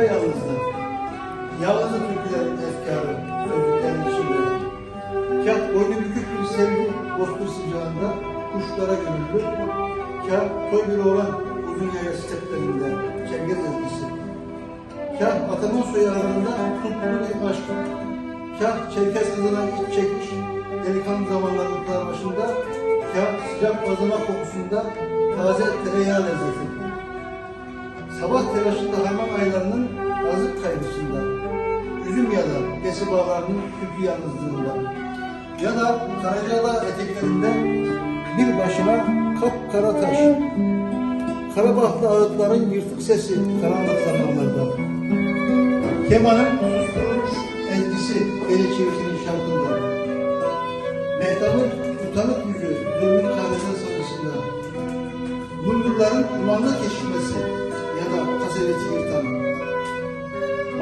ve yalnızdı. Yalnızdı türkülerin efkarı, sözlüklerin içinde. Kah boynu bükük bir sevgi bozkır sıcağında kuşlara gönüllü. Kah toy bir oğlan uzun yaya steplerinde çengel ezgisi. Kah Ataman soyu aralarında tutkulu bir aşk. Kah Çerkez kızına iç çekmiş delikanlı zamanların başında. Kah sıcak bazlama kokusunda taze tereyağı lezzeti. Sabah telaşında harman aylarının. Ya da besi bağlarının türkü yalnızlığında. Ya da Karacadağ eteklerinde bir başına kapkara taş. Karabahtlı ağıtların yırtık sesi karanlık zamanlarda. Kemanın susturulmuş ezgisi ele çevirtiğin şarkında. Mehtap'ın utanık yüzü zulmün kahvesinin sakısında. Bulgurların kumanda keşfmesi ya da kaseveti yırtan.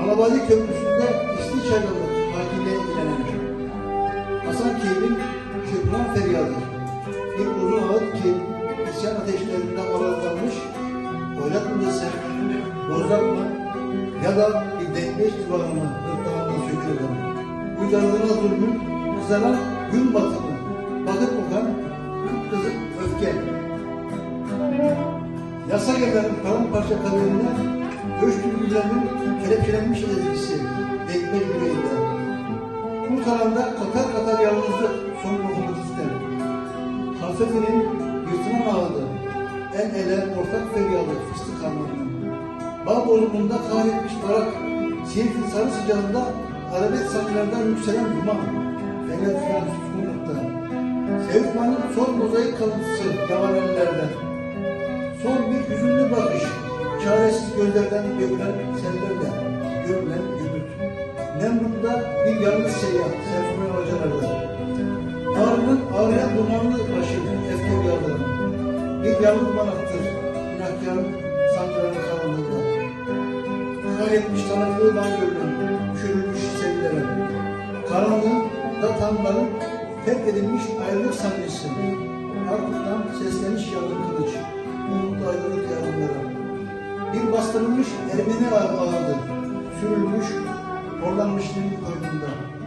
Malabadi Köprüsü'nde İsli Çaylalık hakimliğe ilenen. Hasan Keyif'in Şükran feryadı. Bir uzun ağıt ki isyan ateşlerinde alazlanmış, oynat mı desem, bozdak mı ya da bir dengeç duvarını hırtlamandan sökülür. Uygarlığına zulmün kızaran gün batımı, bakıp bakan kıpkızı öfke. Yasa gelenin paramparça kaderine, göç dürgülerinin kelepçelenmiş ezgisi, ekmek yüreğinde. Kurtaranda katar katar yalnızlık son dokumak ister. Hasretinin yırtılan ağıdı, el ele ortak feryadı fıstık harmanının. Bağ bozumunda kahretmiş barak, Siirt'in sarı sıcağında arabet sancılardan yükselen duman, feryat filan suskunlukta. Sevkmanın son mozaik kalıntısı yavan ellerden. Son bir hüzünlü bakış, gözlerden görülen sellerle, görülen gümüt. Nemrut'ta bir yalnız seyyah, Serfime hocalarda. Ağrı'nın ağrıyan dumanlı başı, efkar yardımı. Bir yalnız manaktır, günahkarın sancılarının karanlığında. Kahretmiş tanıklığından görülen, çürümüş sevgilere. Karanlığın da tanrıların terk edilmiş ayrılık sancısı. Ardından sesleniş yardım kılıç, umutlu ayrılık yardımlara. Bir bastırılmış Ermeni ağadı, sürülmüş, horlanmışlığın koynunda.